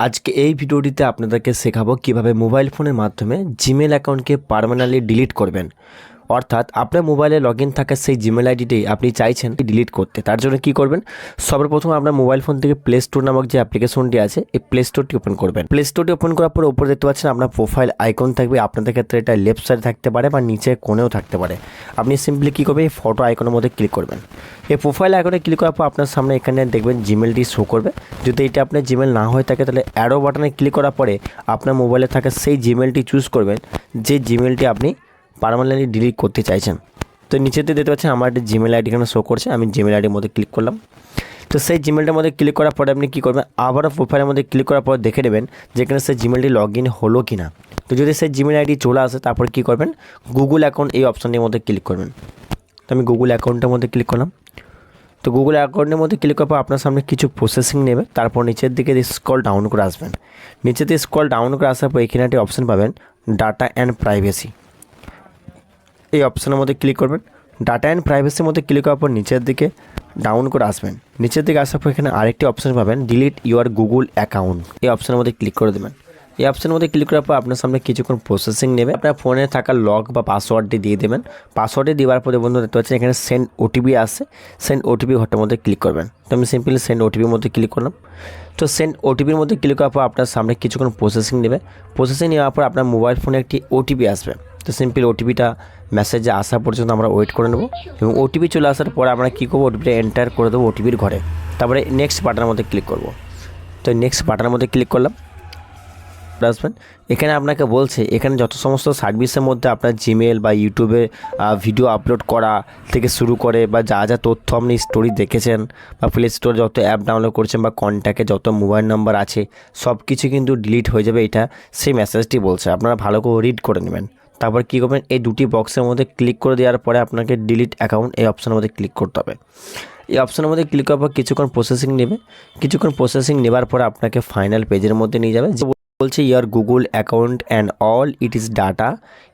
আজকে এই ভিডিওটিতে আপনাদেরকে শেখাবো কীভাবে মোবাইল ফোনের মাধ্যমে জিমেল অ্যাকাউন্টকে পারমানেন্টলি ডিলিট করবেন। অর্থাৎ আপনার মোবাইলে লগ ইন থাকা সেই জিমেল আইডিটি আপনি চাইছেন ডিলিট করতে, তার জন্য কি করবেন? সর্বপ্রথম আপনার মোবাইল ফোন থেকে প্লে স্টোর নামক যে অ্যাপ্লিকেশনটি আছে, এই প্লে স্টোরটি ওপেন করবেন। প্লে স্টোরটি ওপেন করার পর উপরে দেখতে পাচ্ছেন আপনার প্রোফাইল আইকন থাকবে। আপনাদের ক্ষেত্রে এটা লেফট সাইডে থাকতে পারে বা নিচে কোণেও থাকতে পারে। আপনি সিম্পলি কী করবেন, এই ফটো আইকনের মধ্যে ক্লিক করবেন। এই প্রোফাইল আইকনে ক্লিক করার পর আপনার সামনে এখানে দেখবেন জিমেলটি শো করবে। যদি এটা আপনার জিমেল না হয়ে থাকে, তাহলে অ্যারো বাটনে ক্লিক করার পরে আপনার মোবাইলে থাকা সেই জিমেলটি চুজ করবেন। যে জিমেলটি আপনি পারমানেন্টলি ডিলিট করতে চাইছেন। তো নিচেতে দেখতে পাচ্ছেন আমার একটা জিমেল আইডি এখানে শো করছে, আমি জিমেল আইডির মধ্যে ক্লিক করলাম। তো সেই জিমেলটার মধ্যে ক্লিক করার পরে আপনি কী করবেন আবারও প্রোফাইলের মধ্যে ক্লিক করার পর দেখে নেবেন যেখানে সেই জিমেলটি লগ ইন হলো কি না তো যদি সেই জিমেল আইডি চলে আসে, তারপর কী করবেন গুগল অ্যাকাউন্ট এই অপশানটির মধ্যে ক্লিক করবেন। তো আমি গুগল অ্যাকাউন্টের মধ্যে ক্লিক করলাম। তো গুগল অ্যাকাউন্টের মধ্যে ক্লিক করার পর আপনার সামনে কিছু প্রসেসিং নেবে, তারপর নিচের দিকে স্কল ডাউন করে আসবেন। নিচেতে স্কল ডাউন করে আসার পর এখানে একটি অপশান পাবেন ডাটা অ্যান্ড প্রাইভেসি এই অপশানের মধ্যে ক্লিক করবেন। ডাটা অ্যান্ড প্রাইভেসির মধ্যে ক্লিক করার পর নিচের দিকে ডাউন করে আসবেন। নিচের দিকে আসার পর এখানে আরেকটি অপশান পাবেন ডিলিট ইউর গুগল অ্যাকাউন্ট এই অপশানের মধ্যে ক্লিক করে দেবেন। এই অপশানের মধ্যে ক্লিক করার পর আপনার সামনে কিছুক্ষণ প্রসেসিং নেবে। আপনার ফোনে থাকা লক বা পাসওয়ার্ডটি দিয়ে দেবেন। পাসওয়ার্ডটি দেওয়ার পরে বন্ধু দেখতে পাচ্ছেন এখানে সেন্ড ওটিপি আসছে। সেন্ড ওটিপি ঘরটার মধ্যে ক্লিক করবেন। তো আমি সিম্পলি সেন্ড ওটিপির মধ্যে ক্লিক করলাম। তো সেন্ড ওটিপির মধ্যে ক্লিক করার পর আপনার সামনে কিছুক্ষণ প্রসেসিং নেবে। প্রসেসিং নেওয়ার পর আপনার মোবাইল ফোনে একটি ওটিপি আসবে। তো সিম্পল ওটিপিটা মেসেজে আসা পর্যন্ত আমরা ওয়েট করে নেব এবং ওটিপি চলে আসার পরে আমরা কী করব ওটিপিটা এন্টার করে দেবো ওটিপির ঘরে। তারপরে নেক্সট বাটনের মধ্যে ক্লিক করব। তো নেক্সট বাটনের মধ্যে ক্লিক করলাম। আসবেন এখানে আপনাকে বলছে, এখানে যত সমস্ত সার্ভিসের মধ্যে আপনার জিমেল বা ইউটিউবে ভিডিও আপলোড করা থেকে শুরু করে বা যা যা তথ্য আপনি স্টোরি দেখেছেন বা প্লে স্টোর যত অ্যাপ ডাউনলোড করছেন বা কন্ট্যাক্টে যত মোবাইল নাম্বার আছে সব কিছু কিন্তু ডিলিট হয়ে যাবে এটা। সেই মেসেজটি বলছে। আপনারা ভালো করে রিড করে নেবেন। তারপর কী করবেন? এই দুটি বক্সের মধ্যে ক্লিক করে দেওয়ার পরে আপনাকে ডিলিট অ্যাকাউন্ট এই অপশানের মধ্যে ক্লিক করতে হবে। এই অপশানের মধ্যে ক্লিক করার পর কিছুক্ষণ প্রসেসিং নেবে। কিছুক্ষণ প্রসেসিং নেবার পরে আপনাকে ফাইনাল পেজের মধ্যে নিয়ে যাবে। বলছে your Google account and all it is data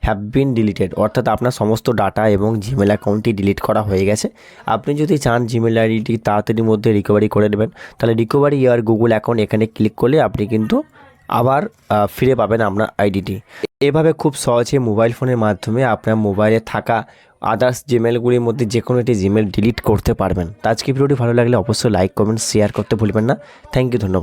have been deleted অর্থাৎ আপনার সমস্ত ডাটা এবং জিমেল অ্যাকাউন্টটি ডিলিট করা হয়ে গেছে। আপনি যদি চান জিমেল আইডিটি তাড়াতাড়ির মধ্যে রিকভারি করে নেবেন, তাহলে রিকভারি ইয়ার গুগল অ্যাকাউন্ট এখানে ক্লিক করলে আপনি কিন্তু আবার ফিরে পাবেন আপনার আইডিটি এভাবে খুব সহজে মোবাইল ফোনের মাধ্যমে আপনার মোবাইলে থাকা আদার্স জিমেলগুলির মধ্যে যে কোনো একটি জিমেল ডিলিট করতে পারবেন। আজকে ভিডিওটি ভালো লাগলে অবশ্যই লাইক কমেন্ট শেয়ার করতে ভুলবেন না। থ্যাংক ইউ ধন্যবাদ।